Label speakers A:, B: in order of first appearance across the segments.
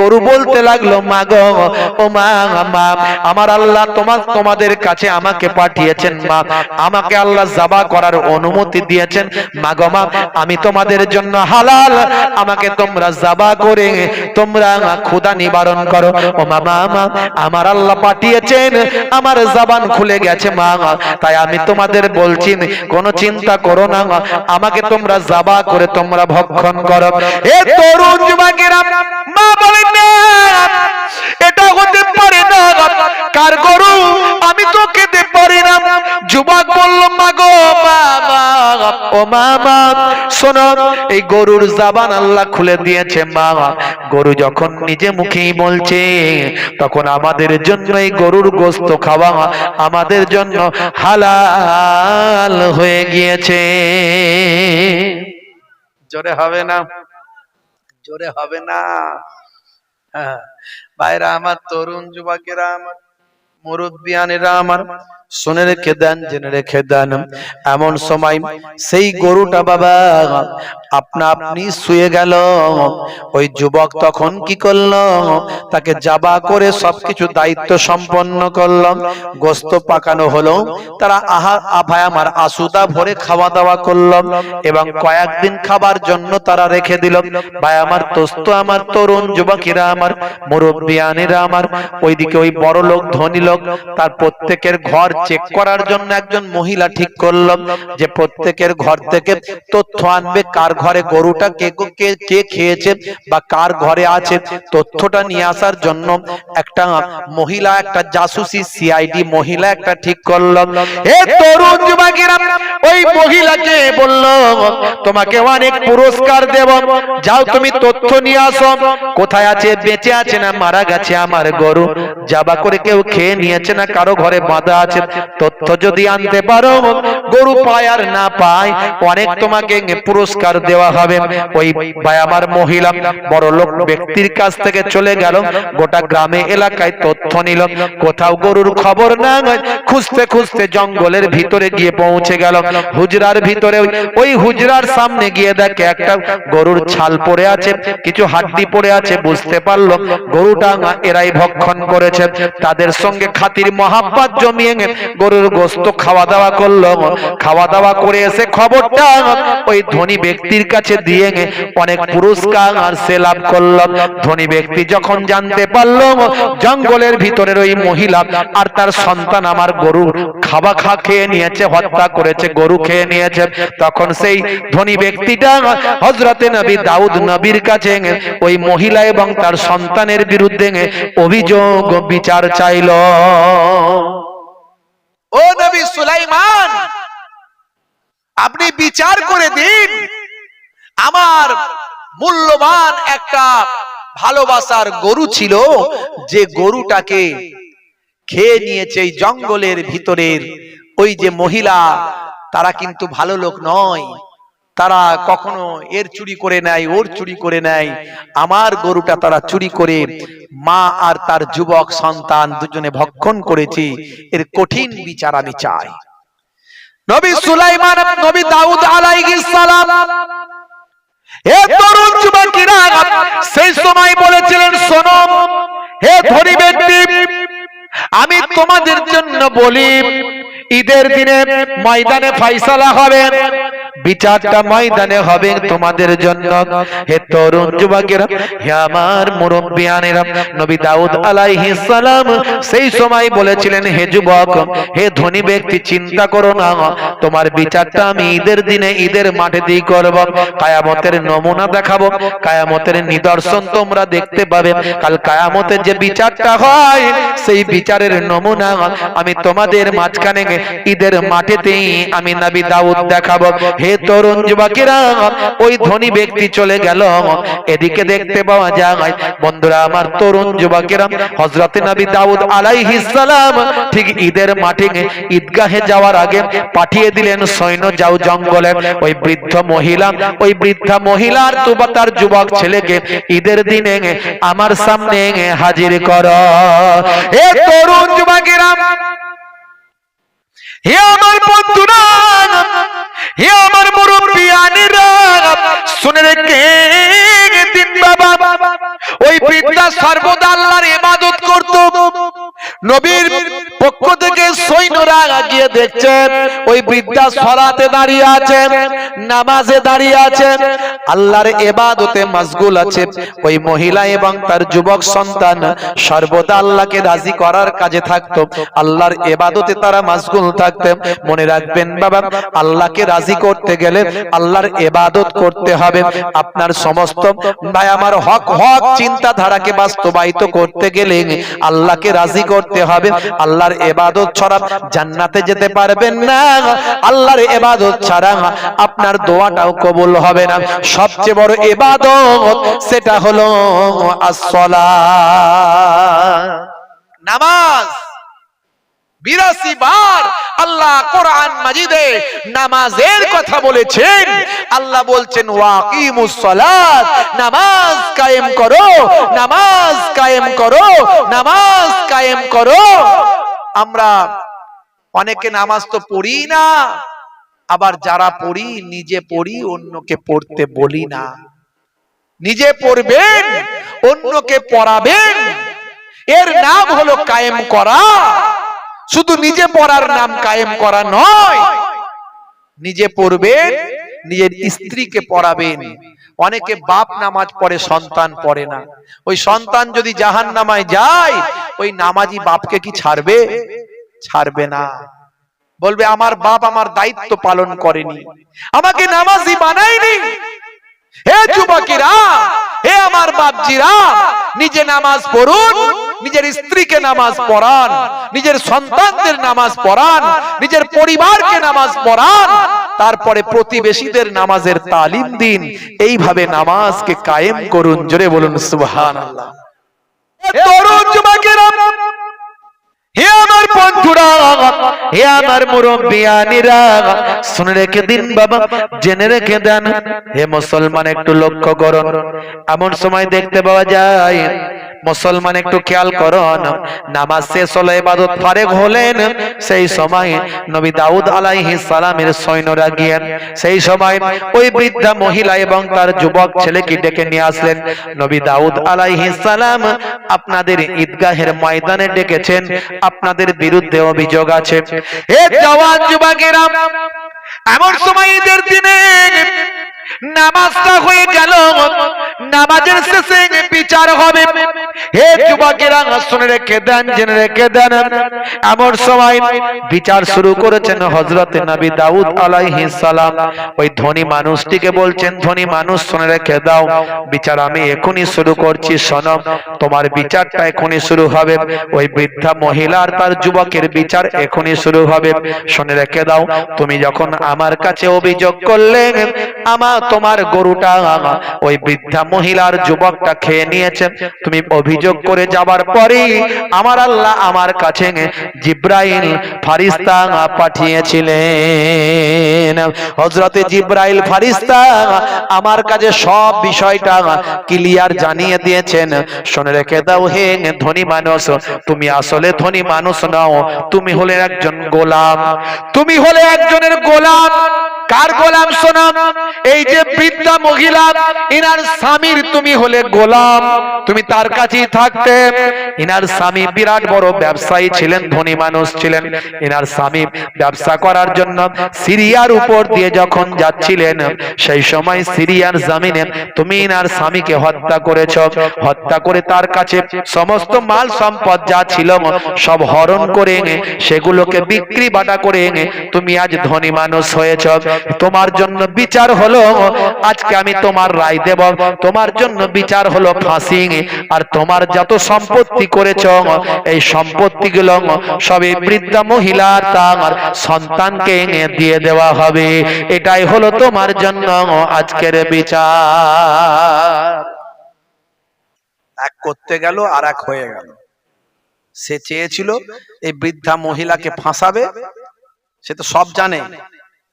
A: গরু বলতে লাগল মা গো ও মা আমার আল্লাহ তোমার তোমাদের কাছে আমাকে পাঠিয়েছেন, মা। আমাকে আল্লাহ জাবা করার অনুমতি দিয়েছেন। মা গো মা, আমি তোমাদের জন্য হালাল। আমাকে তোমরা জাবা করে তোমরা নিবারণ করো। ও মা আমার আল্লাহ পাঠিয়েছেন। আমার জবান খুলে গেছে, মা। তাই আমি তোমাদের বলছি, কোনো চিন্তা করো না আমাকে তোমরা জাবা করে তোমরা ভক্ষণ করো। এ তরুণ যুবকেরা মা বলেন, না, এটা হতে পারে না। কার গরু? আমি তো খেতে পারি না। যুবক বলল, মা গো ও মা, শোনো, এই গরুর জাবান আল্লাহ খুলে দিয়েছে, মা। গরু যখন নিজে মুখেই বলছে, তখন আমাদের জন্য এই গরুর গোস্ত খাওয়া আমাদের জন্য হালাল হয়ে গিয়েছে। জোরে হবে না? জোরে হবে না। হ্যাঁ। ভাইরা আমার তরুণ যুবকেরা আমার মুরব্বিয়ানেরা আমার, শুনে রেখে দেন, জেনে রেখে দেন। এমন সময় সেই গরুটা বাবা আপনা আপনি শুয়ে গেল। ওই যুবক তখন কি করল? তাকে জাবা করে সবকিছু দায়িত্ব সম্পন্ন করলাম গোস্ত পাকানো হলো। তারা আহা আভায় আমার আসুদা ভরে খাওয়া দাওয়া করলাম এবং কয়েকদিন খাবার জন্য তারা রেখে দিল। ভাই আমার তোস্ত আমার তরুণ যুবকেরা আমার মুরব্বিয়ানেরা আমার, ওইদিকে ওই বড় লোক, ধনী লোক, তার প্রত্যেকের ঘর চেক করার জন্য একজন মহিলা ঠিক করলাম যে প্রত্যেকের ঘর থেকে তথ্য আনবে, কার ঘরে গরুটা কে কে কে খেয়েছে বা কার ঘরে আছে তথ্যটা নিয়ে আসার জন্য একটা মহিলা একটা জাসুসি সিআইডি মহিলা একটা ঠিক করলাম এ তরুণ যুবকেরা ওই মহিলাকে বলল তোমাকে অনেক পুরস্কার দেব। যাও তুমি তথ্য নিয়ে আসো। কোথায় আছে বেঁচে আছে না মারা গেছে আমার গরু? যাবা করে কেউ খেয়ে নিয়েছে না কারও ঘরে বাঁধা আছে? তথ্য যদি আনতে পারো গরু পায় আর না পায় অনেক তোমাকে পুরস্কার দেওয়া হবে। ওই আমার মহিলা, বড় লোক ব্যক্তির কাছ থেকে চলে গেল, গোটা গ্রামে এলাকায় তথ্য নিল। কোথাও গরুর খবর না খুঁজতে খুঁজতে জঙ্গলের ভিতরে গিয়ে পৌঁছে গেল। হুজরার ভিতরে ওই হুজরার সামনে গিয়ে দেখে একটা গরুর ছাল পড়ে আছে, কিছু হাড্ডি পড়ে আছে, বুঝতে পারল। গরুটা এরাই ভক্ষণ করেছে। তাদের সঙ্গে খাতির মহাব্বাত জমিয়ে গরুর গোস্ত খাওয়া দাওয়া করল। খাওয়া দাওয়া করে এসে খবরটা, ওই ধনী ব্যক্তির কাছে দিয়ে অনেক পুরস্কার আর সে লাভ করল। ধনী ব্যক্তি যখন জানতে পারল, জঙ্গলের ভিতরের ওই মহিলা আর তার সন্তান আমার গরু খাওয়া খা খেয়ে নিয়েছে, হত্যা করেছে, গরু খেয়ে নিয়েছে। তখন সেই ধনী ব্যক্তিটা হজরতে নবী দাউদ নবীর কাছে ওই মহিলা এবং তার সন্তানের বিরুদ্ধে অভিযোগ, বিচার চাইল।
B: ও নবী সুলাইমান, আপনি বিচার করে দিন। আমার মূল্যবান একটা ভালোবাসার গরু ছিল, যে গরুটাকে খেয়ে নিয়েছে জঙ্গলের ভিতরের ওই যে মহিলা, তারা কিন্তু ভালো লোক নয়। তারা কখনো এর চুরি করে নেয়, ওর চুরি করে নেয়। আমার গরুটা তারা চুরি করে মা আর তার যুবক সন্তান দুজনে ভক্ষণ করেছে। এর কঠিন বিচার আমি চাই। নবী সুলাইমান, নবী দাউদ আলাইহিস সালাম তরুণ সেই সময় বলেছিলেন সোনম হে আমি তোমাদের জন্য বলি, ঈদের দিনে ময়দানে ফাইসালা হবে বিচারটা ময়দানে হবে তোমাদের জন্য। হে তরুণ যুবকেরা, হে আমার মুরব্বিয়ানেরা, নবী দাউদ আলাইহিস সালাম সেই সময় বলেছিলেন, হে যুবক, হে ধনী ব্যক্তি, চিন্তা করো না, তোমার বিচারটা আমি ঈদের দিনে ঈদের মাঠে দিয়ে করব। কায়ামতের নমুনা দেখাবো, কায়ামতের নিদর্শন তোমরা দেখতে পাবে। কাল কায়ামতের যে বিচারটা হয়, সেই বিচারের নমুনা আমি তোমাদের মাঝখানে ঈদের মাঠেতেই আমি নবী দাউদ দেখাবো। হে তরুণ যুবকেরা, ওই ধনী ব্যক্তি চলে গেল। এদিকে দেখতে পাওয়া যায়, বন্ধুরা, আমার তরুণ যুবকেরা হজরত নবী দাউদ আলাইহিস সালাম ঠিক ঈদের মাঠে ঈদগাহে যাওয়ার আগে পাঠিয়ে দিলেন সৈন্য, যাও জঙ্গলে। ওই বৃদ্ধ মহিলা, ওই বৃদ্ধা মহিলার তুবা তার যুবক ছেলেকে ঈদের দিনে আমার সামনে হাজির কর। এ তরুণ যুবকেরা, হে আমার দেখছেন ওই বৃদ্ধা সরাতে দাঁড়িয়ে আছেন নামাজে দাঁড়িয়ে আছে আল্লাহর এবাদতে মশগুল আছে। ওই মহিলা এবং তার যুবক সন্তান সর্বদা আল্লাহকে রাজি করার কাজে থাকতো। আল্লাহর এবাদতে তারা মশগুল থাকতেন মনে রাখবেন বাবা, আল্লাহকে রাজি করতে গেলে আল্লাহর এবাদত করতে হবে। আপনার সমস্ত ভাই আমার হক হক চিন্তাধারাকে বাস্তবায়িত করতে গেলে আল্লাহকে রাজি করতে হবে। আল্লাহর এবাদত ছাড়া জান্নাতে যেতে পারবেন না। আল্লাহর এবাদত ছাড়া আপনার দোয়াটাও কবুল হবে না। সবচেয়ে বড় এবাদত সেটা হলো আসসালাত। নামাজ। বিরাশি বার আল্লাহ কোরআন মাজিদে নামাজের কথা বলেছেন। আল্লাহ বলছেন নামাজ কায়েম করো নামাজ কায়েম করো নামাজ কায়েম করো। আমরা অনেকে নামাজ তো পড়ি না। আবার যারা পড়ি, নিজে পড়ি, অন্যকে পড়তে বলি না। নিজে পড়বেন, অন্যকে পড়াবেন। এর নাম হলো কায়েম করা। শুধু নিজে পড়ার নাম কায়েম করা নয়। নিজে পড়বেন, নিজের স্ত্রীকে পড়াবেন। অনেকে বাপ নামাজ পড়ে, সন্তান পড়ে না। ওই সন্তান যদি জাহান নামায় যায়, ওই নামাজি বাপকে কি ছাড়বে? ছাড়বে না। বলবে, আমার বাপ আমার দায়িত্ব পালন করেনি। আমাকে নামাজি বানায়নি। হে যুবকেরা, হে আমার বাপজিরা, নিজে নামাজ পড়ুন, নিজের স্ত্রীকে নামাজ পড়ান, নিজের সন্তানদের নামাজ পড়ান, নিজের পরিবারকে নামাজ পড়ান, তারপরে প্রতিবেশীদের নামাজের তালিম দিন। এইভাবে নামাজকে কায়েম করুন। জোরে বলুন, সুবহানাল্লাহ। তরুণ যুবকেরা, হে আমার বন্ধুরা হে আমার মুরব্বিয়ানিরা, শুনে রেখে দিন বাবা, জেনে রেখে দেন। হে মুসলমান, একটু লক্ষ্য করুন। এমন সময় দেখতে পাওয়া যায় মুসলমান একটু খেয়াল করুন নামাজ শেষ হলো ইবাদত ফারেক হলেন। সেই সময় নবী দাউদ আলাইহিস সালামের সৈন্যরা গিয়ে সেই সময় ওই বৃদ্ধা মহিলা এবং তার যুবক ছেলেকে ডেকে নিয়ে আসলেন। নবী দাউদ আলাইহিস সালাম আপনাদের ঈদগাহের ময়দানে ডেকেছেন। আপনাদের বিরুদ্ধে অভিযোগ আছে। হে জওয়ান যুবকেরা এমন সময় ঈদের দিনে নামাজটা হয়ে গেল। নামাজের শেষে বিচার হবে। হে শুনে রেখে দেন, জেনে রেখে দেন। এমন সময় বিচার শুরু করেছেন হজরত নবী দাউদ ওই ধনী মানুষটিকে বলছেন, ধনী মানুষ, শুনে রেখে দাও। বিচার আমি এখনই শুরু করছি, শোনো। তোমার বিচারটা এখনই শুরু হবে। ওই বৃদ্ধা মহিলা আর তার যুবকের বিচার এখনই শুরু হবে। শুনে রেখে দাও। তুমি যখন আমার কাছে অভিযোগ করলে, আমার তোমার গরুটা, ওই বৃদ্ধা মহিলার যুবকটা খেয়ে নিয়েছে। তুমি অভিযোগ করে যাবার পরে আমার আল্লাহ আমার কাছে জিব্রাইল ফারিস্তা পাঠিয়েছিলেন। হজরতে জিব্রাইল ফারিস্তা আমার কাছে সব বিষয়টা ক্লিয়ার জানিয়ে দিয়েছেন। শুনে রেখে দাও হে ধনী মানুষ, তুমি আসলে ধনী মানুষ নাও, তুমি হলে একজন গোলাম। তুমি হলে একজনের গোলাম। কার গোলাম শোনাম এই যে বৃদ্ধা মহিলা, ইনার স্বামীর তুমি হলে গোলাম, তুমি তার কাছেই থাকতে। ইনার স্বামী বিরাট বড় ব্যবসায়ী ছিলেন, ধনী মানুষ ছিলেন। ইনার স্বামী ব্যবসা করার জন্য সিরিয়ার উপর দিয়ে যখন যাচ্ছিলেন, সেই সময় সিরিয়ার জামিনে তুমি ইনার স্বামীকে হত্যা করেছ। হত্যা করে তার কাছে সমস্ত মাল সম্পদ যা ছিল সব হরণ করে এনে সেগুলোকে বিক্রি বাটা করে এনে তুমি আজ ধনী মানুষ হয়েছ। তোমার জন্য বিচার হলো, আজকে আমি তোমার রায় দেব। তোমার জন্য বিচার হলো ফাঁসি। আর তোমার যত সম্পত্তি করেছ, এই সম্পত্তিগুলো সবে বৃদ্ধা মহিলা তার সন্তানকে দিয়ে দেওয়া হবে। এটাই হলো তোমার জন্য আজকের বিচার।
A: এক করতে গেল, আর এক হয়ে গেল। সে চেয়েছিল, এই বৃদ্ধা মহিলাকে ফাঁসাবে? সে তো সব জানে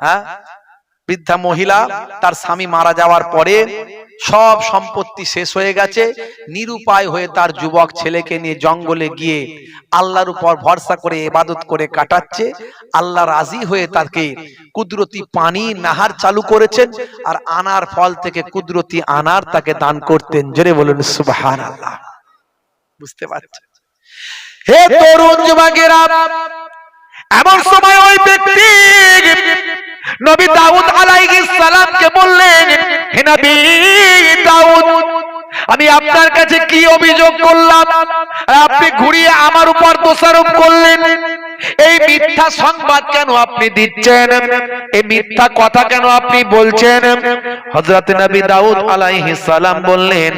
A: হ্যাঁ?
B: বৃদ্ধা মহিলা, তার স্বামী মারা যাওয়ার পরে সব সম্পত্তি শেষ হয়ে গেছে। নিরুপায় হয়ে তার যুবক ছেলেকে নিয়ে জঙ্গলে গিয়ে আল্লাহর উপর ভরসা করে এবাদত করে কাটাচ্ছে। আল্লাহ রাজি হয়ে তাকে কুদরতি পানি, নাহার চালু করেছেন আর আনার ফল থেকে কুদরতি আনার তাকে দান করতেন। জোরে বলুন সুবহান আল্লাহ বুঝতে পারছেন? হে তরুণ যুবকেরা, এমন সময় ওই ব্যক্তি নবী দাউদ আলাইহিস সালামকে বললেন, হে নবী দাউদ, আমি আপনার কাছে কি অভিযোগ করলাম? আপনি ঘুরিয়ে আমার উপর দোষারোপ করলেন। এই মিথ্যা সংবাদ কেন আপনি দিচ্ছেন? এই মিথ্যা কথা কেন আপনি বলছেন? হযরত নবী দাউদ আলাইহিস সালাম বললেন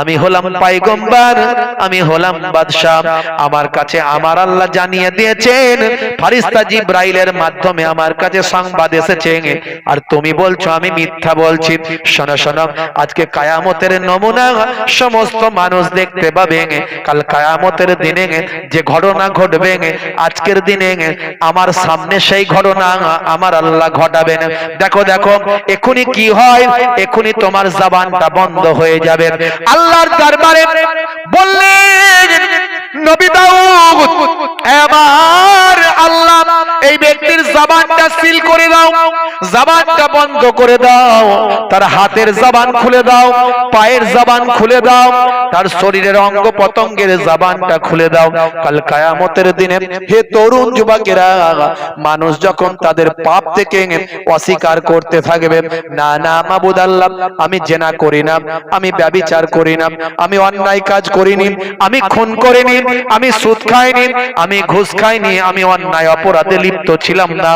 B: আমি হলাম পাইগম্বর আমি হলাম বাদশাহ। আমার কাছে আমার আল্লাহ জানিয়ে দিয়েছেন ফারিস্তা জিব্রাইলের মাধ্যমে আমার কাছে সংবাদ এসেছে। আর তুমি বলছো আমি মিথ্যা বলছি। শোনো শোনো আজকে কায়ামতের নমুনা সমস্ত মানুষ দেখতে পাবে। কাল কায়ামতের দিনে যে ঘটনা ঘটবে আজকের দিনে আমার সামনে সেই ঘটনা আমার আল্লাহ ঘটাবেন। দেখো দেখো এখনই কি হয়? এখনই তোমার জবানটা বন্ধ হয়ে যাবে। আল্লাহর দরবারে বললেন নবী দাউদ এবার আল্লাহ এই ব্যক্তির জবানটা সিল করে দাও। জবানটা বন্ধ করে দাও, তার হাতের জবান খুলে দাও, পায়ের জবান খুলে দাও, তার শরীরের অঙ্গ পতঙ্গের জবানটা খুলে দাও। কাল কায়ামতের দিনে হে তরুণ যুবকেরা, মানুষ যখন তাদের পাপ থেকে অস্বীকার করতে থাকবে, না না, মাবুদ আল্লাহ, আমি জেনা করি না, আমি ব্যবিচার করি না, আমি অন্যায় কাজ করিনি, আমি খুন করিনি, আমি সুদ খাইনি, আমি ঘুষ খাইনি, আমি অন্যায় অপরাধে লিপ্ত ছিলাম না।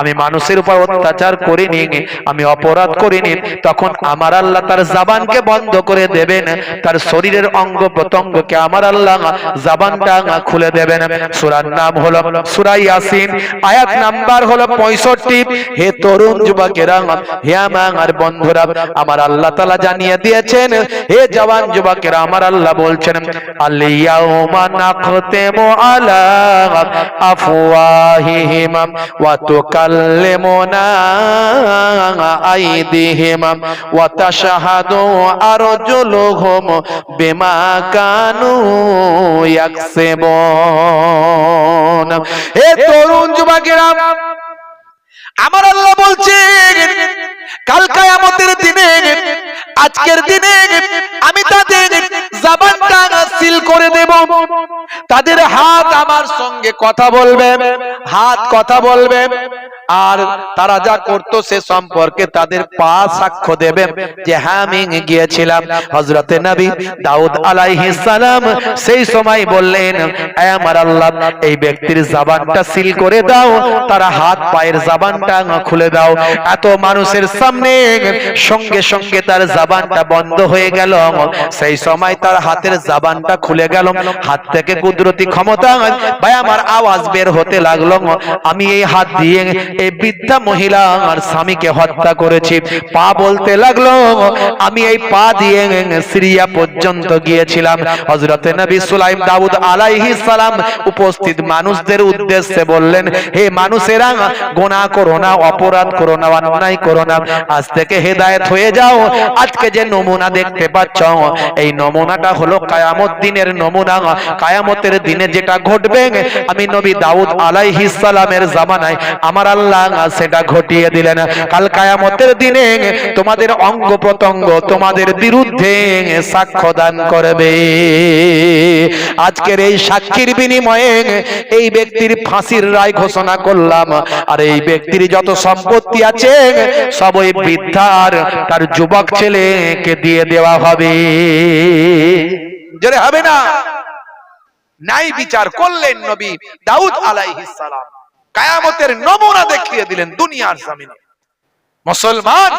B: আমি মানুষের উপর অত্যাচার করিনি, আমি অপরাধ করিনি, তখন আমার আল্লাহ তার জাবানকে বন্ধ করে দেবেন, তার শরীরের অঙ্গ প্রত্যঙ্গকে আমার আল্লাহ জাবানটা খুলে দেবেন। সূরার নাম হলো সূরা ইয়াসিন, আয়াত নাম্বার হলো 65 হে তরুণ যুবকেরা, হে আমার বন্ধুরা, আমার আল্লাহ তাআলা জানিয়ে দিয়েছেন, হে জওয়ান যুবকেরা, আমার আল্লাহ বলছেন আলিয়াউমা নাখতিমু আলা ওয়া তুকাল্লিমুনা আইদিহিম ওয়া তাশহাদু আরজুলুহুম বিমা কানু ইয়াকসিবুন। হে তরুণ যুবকেরা, আমার আল্লাহ বলছেন, কাল কায়ামতের দিনে, আজকের দিনে আমি তাদের জবানটা সিল করে দেব। তাদের হাত আমার সঙ্গে কথা বলবে, হাত কথা বলবে। আর তারা যা করতো সে সম্পর্কে তাদের পা সাক্ষ্য দেবে। যে হ্যাঁ আমি গিয়েছিলাম। হজরতে নবী দাউদ আলাইহিস সালাম সেই সময় বললেন আমার আল্লাহ, এই ব্যক্তির জবানটা সিল করে দাও। তারা হাত পায়ের জবানটা খুলে দাও। এত মানুষের সামনে সঙ্গে সঙ্গে তার জবানটা বন্ধ হয়ে গেল। সেই সময় তার হাতের জবানটা খুলে গেল। হাত থেকে কুদরতি ক্ষমতা, ভাই, আমার আওয়াজ বের হতে লাগল। আমি এই হাত দিয়ে এই বৃদ্ধা মহিলা স্বামীকে হত্যা করেছি। পা বলতে লাগল, আমি এই পা দিয়ে সিরিয়া পর্যন্ত গিয়েছিলাম। নবী সুলাইম দাউদ আলাইহিস সালাম উপস্থিত মানুষদের উদ্দেশ্যে বললেন, হে মানুষেরা, গোনা করো না, অপরাধ করো না, অন্যায় করো না। আজ থেকে হেদায়েত হয়ে যাও। আজকে যে নমুনা দেখতে পাচ্ছ, এই নমুনাটা হলো কায়ামত দিনের নমুনা। কায়ামতের দিনে যেটা ঘটবে, আমি নবী দাউদ আলাইহিস সালামের জামানায় আমার আল্লাহ সেটা ঘটিয়ে দিলেন। কাল কায়ামতের দিনে তোমাদের অঙ্গ প্রত্যঙ্গ তোমাদের বিরুদ্ধে সাক্ষ্য দান করবে। আজকের এই সাক্ষীর বিনিময়ে এই ব্যক্তির ফাঁসির রায় ঘোষণা করলাম। আর এই ব্যক্তির যত সম্পত্তি আছে সব ওই বৃদ্ধার, তার যুবক ছেলেকে দিয়ে দেওয়া হবে। জোরে হবে না? নাই বিচার করলেন নবী দাউদ আলাইহিস সালাম। কায়ামতের নমুনা দেখিয়ে দিলেন দুনিয়ার জামিনে। মুসলমান